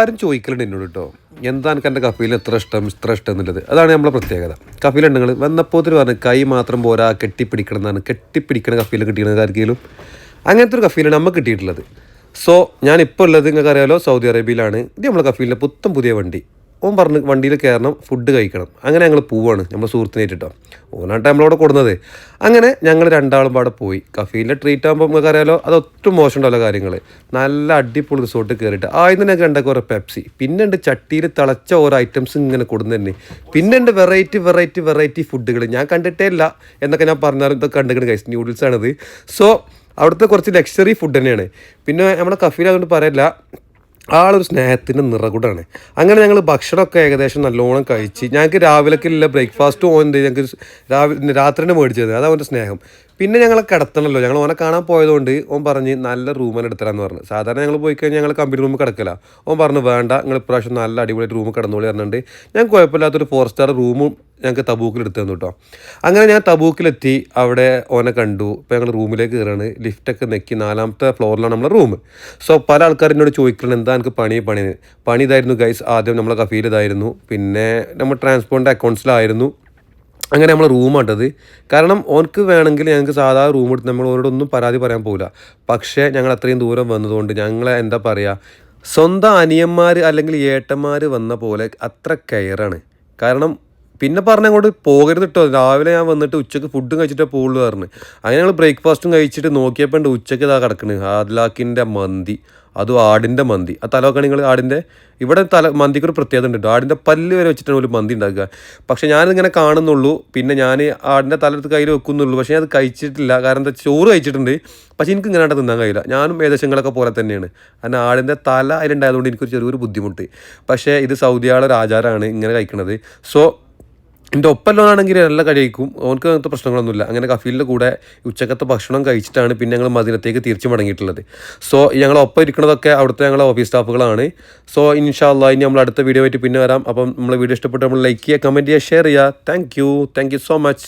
ആരും ചോദിക്കലുണ്ട് എന്നോട് കേട്ടോ എന്താ എനിക്ക് എന്റെ എത്ര ഇഷ്ടം ഇത്ര ഇഷ്ടം എന്നുള്ളത്? അതാണ് നമ്മളെ പ്രത്യേകത. കഫീൽ ഉണ്ടെങ്കിൽ വന്നപ്പോൾ പറഞ്ഞു കൈ മാത്രം പോരാ കെട്ടിപ്പിടിക്കണം എന്നാണ്. കെട്ടിപ്പിടിക്കണ കഫീൽ കിട്ടിയത് ആർക്കെങ്കിലും? അങ്ങനത്തെ ഒരു കഫീലാണ് നമുക്ക് കിട്ടിയിട്ടുള്ളത്. സോ ഞാൻ ഇപ്പോൾ ഉള്ളത് നിങ്ങൾക്ക് സൗദി അറേബ്യയിലാണ്. ഇത് നമ്മളെ കഫീലിന്റെ പുത്തം പുതിയ വണ്ടി. ഓൻ പറഞ്ഞ് വണ്ടിയിൽ കയറണം ഫുഡ് കഴിക്കണം. അങ്ങനെ ഞങ്ങൾ പോവാണ് നമ്മൾ സുഹൃത്തിനെ കേട്ടോ ഓനാട്ടെ നമ്മളവിടെ കൊടുന്നത്. അങ്ങനെ ഞങ്ങൾ രണ്ടാളും പാടെ പോയി. കഫീലിന്റെ ട്രീറ്റ് ആകുമ്പോൾ നിങ്ങൾക്ക് അറിയാലോ അത് ഒട്ടും മോശം ഉണ്ടാവില്ല കാര്യങ്ങൾ നല്ല അടിപൊളി റിസോർട്ട് കയറിയിട്ട് ആദ്യം തന്നെ കണ്ട ഓരോ പെപ്സി പിന്നെ ഉണ്ട് ചട്ടിയിൽ തിളച്ച ഓരോ ഐറ്റംസ് ഇങ്ങനെ കൊടുന്നു തന്നെ. പിന്നെ ഉണ്ട് വെറൈറ്റി വെറൈറ്റി വെറൈറ്റി ഫുഡുകൾ ഞാൻ കണ്ടിട്ടേ ഇല്ല എന്നൊക്കെ ഞാൻ പറഞ്ഞാലും ഇതൊക്കെ കണ്ടിട്ട് കഴിച്ചു ന്യൂഡിൽസ് ആണിത്. സോ അവിടുത്തെ കുറച്ച് ലക്ഷറി ഫുഡ് തന്നെയാണ്. പിന്നെ നമ്മുടെ കഫീൽ അതുകൊണ്ട് പറയില്ല ആളൊരു സ്നേഹത്തിന്റെ നിറകുടാണ്. അങ്ങനെ ഞങ്ങൾ ഭക്ഷണമൊക്കെ ഏകദേശം നല്ലോണം കഴിച്ച് ഞങ്ങൾക്ക് രാവിലെക്കില്ല ബ്രേക്ക്ഫാസ്റ്റും ഓൻ ഞങ്ങൾക്ക് രാവിലെ രാത്രി തന്നെ മേടിച്ചത്. അതാ അവന്റെ സ്നേഹം. പിന്നെ ഞങ്ങളെ കിടത്തണമല്ലോ ഞങ്ങൾ ഓനെ കാണാൻ പോയതുകൊണ്ട് ഓൻ പറഞ്ഞ് നല്ല റൂമിൽ എടുത്തരാന്ന് പറഞ്ഞു. സാധാരണ ഞങ്ങൾ പോയി കഴിഞ്ഞാൽ ഞങ്ങൾ കമ്പനി റൂമിൽ കിടക്കില്ല ഓൻ പറഞ്ഞു വേണ്ട നിങ്ങൾ ഇപ്രാവശ്യം നല്ല അടിപൊളി റൂമിൽ കിടന്നോളി പറഞ്ഞിട്ടുണ്ട് ഞാൻ കുഴപ്പമില്ലാത്തൊരു ഫോർ സ്റ്റാർ റൂമും ഞങ്ങൾക്ക് തബൂക്കിൽ എടുത്തു തന്നു കേട്ടോ അങ്ങനെ ഞാൻ തബൂക്കിലെത്തി അവിടെ ഓനെ കണ്ടു. ഇപ്പോൾ ഞങ്ങൾ റൂമിലേക്ക് കയറാണ് ലിഫ്റ്റൊക്കെ നെക്കി നാലാമത്തെ ഫ്ലോറിലാണ് നമ്മളെ റൂം സോ പല ആൾക്കാരും എന്നോട് ചോദിക്കണം എന്താ എനിക്ക് പണി? പണി പണി ഇതായിരുന്നു ഗൈസ് ആദ്യം നമ്മളെ കഫീൽ ഇതായിരുന്നു. പിന്നെ നമ്മൾ ട്രാൻസ്പോർട്ടിന്റെ അക്കൗണ്ട്സിലായിരുന്നു അങ്ങനെ നമ്മൾ റൂമാട്ടത് കാരണം ഓനക്ക് വേണമെങ്കിൽ ഞങ്ങൾക്ക് സാധാരണ റൂം എടുത്ത് നമ്മൾ ഓരോടൊന്നും പരാതി പറയാൻ പോകില്ല പക്ഷേ ഞങ്ങൾ അത്രയും ദൂരം വന്നതുകൊണ്ട് ഞങ്ങളെ എന്താ പറയുക സ്വന്തം അനിയന്മാർ അല്ലെങ്കിൽ ഏട്ടന്മാർ വന്ന പോലെ അത്ര കെയറാണ് കാരണം പിന്നെ പറഞ്ഞ അങ്ങോട്ട് പോകരുത് കേട്ടോ രാവിലെ ഞാൻ വന്നിട്ട് ഉച്ചയ്ക്ക് ഫുഡും കഴിച്ചിട്ടേ പോകുള്ളൂ പറഞ്ഞു. അങ്ങനെ ഞങ്ങൾ ബ്രേക്ക്ഫാസ്റ്റും കഴിച്ചിട്ട് നോക്കിയപ്പോൾ ഉണ്ട് ഉച്ചയ്ക്ക് ഇതാ കിടക്കുന്നത് ഹാദ്ലാക്കിന്റെ മന്തി അതും ആടിന്റെ മന്തി. ആ തലമൊക്കെ നിങ്ങൾ ആടിന്റെ ഇവിടെ തല മന്തിക്ക് ഒരു പ്രത്യേകത ഉണ്ട് കേട്ടോ ആടിന്റെ പല്ല് വരെ വെച്ചിട്ടാണ് ഒരു മന്തി ഉണ്ടാക്കുക പക്ഷേ ഞാനിങ്ങനെ കാണുന്നുള്ളൂ. പിന്നെ ഞാൻ ആടിന്റെ തലത്ത് കയ്യിൽ വെക്കുന്നുള്ളൂ. പക്ഷേ ഞാൻ അത് കഴിച്ചിട്ടില്ല. കാരണം എന്താ ചോറ് കഴിച്ചിട്ടുണ്ട്. പക്ഷേ എനിക്ക് ഇങ്ങനെ തിന്നാൻ കഴിയില്ല. ഞാനും ഏകദേശങ്ങളൊക്കെ പോലെ തന്നെയാണ്. കാരണം ആടിന്റെ തല അതിലുണ്ടായതുകൊണ്ട് എനിക്കൊരു ചെറിയൊരു ബുദ്ധിമുട്ട്. പക്ഷേ ഇത് സൗദിയാളൊരു ആചാരമാണ് ഇങ്ങനെ കഴിക്കുന്നത് സോ എന്റെ ഒപ്പല്ലോനാണെങ്കിൽ നല്ല കഴിക്കും. ഓനക്ക് അങ്ങനത്തെ പ്രശ്നങ്ങളൊന്നുമില്ല. അങ്ങനെ കഫീലിന്റെ കൂടെ ഉച്ചക്കത്തെ ഭക്ഷണം കഴിച്ചിട്ടാണ് പിന്നെ ഞങ്ങൾ മദീനത്തേക്ക് തിരിച്ചു മടങ്ങിയിട്ടുള്ളത്. സോ ഞങ്ങൾ ഒപ്പം ഇരിക്കുന്നതൊക്കെ അവിടുത്തെ ഞങ്ങളെ ഓഫീസ് സ്റ്റാഫുകളാണ്. സോ ഇൻഷാല്ല ഇനി നമ്മൾ അടുത്ത വീഡിയോ ആയിട്ട് പിന്നെ വരാം. അപ്പം നമ്മൾ വീഡിയോ ഇഷ്ടപ്പെട്ട് നമ്മൾ ലൈക്ക് ചെയ്യുക കമന്റ് ചെയ്യുക ഷെയർ ചെയ്യുക. Thank you thank you so much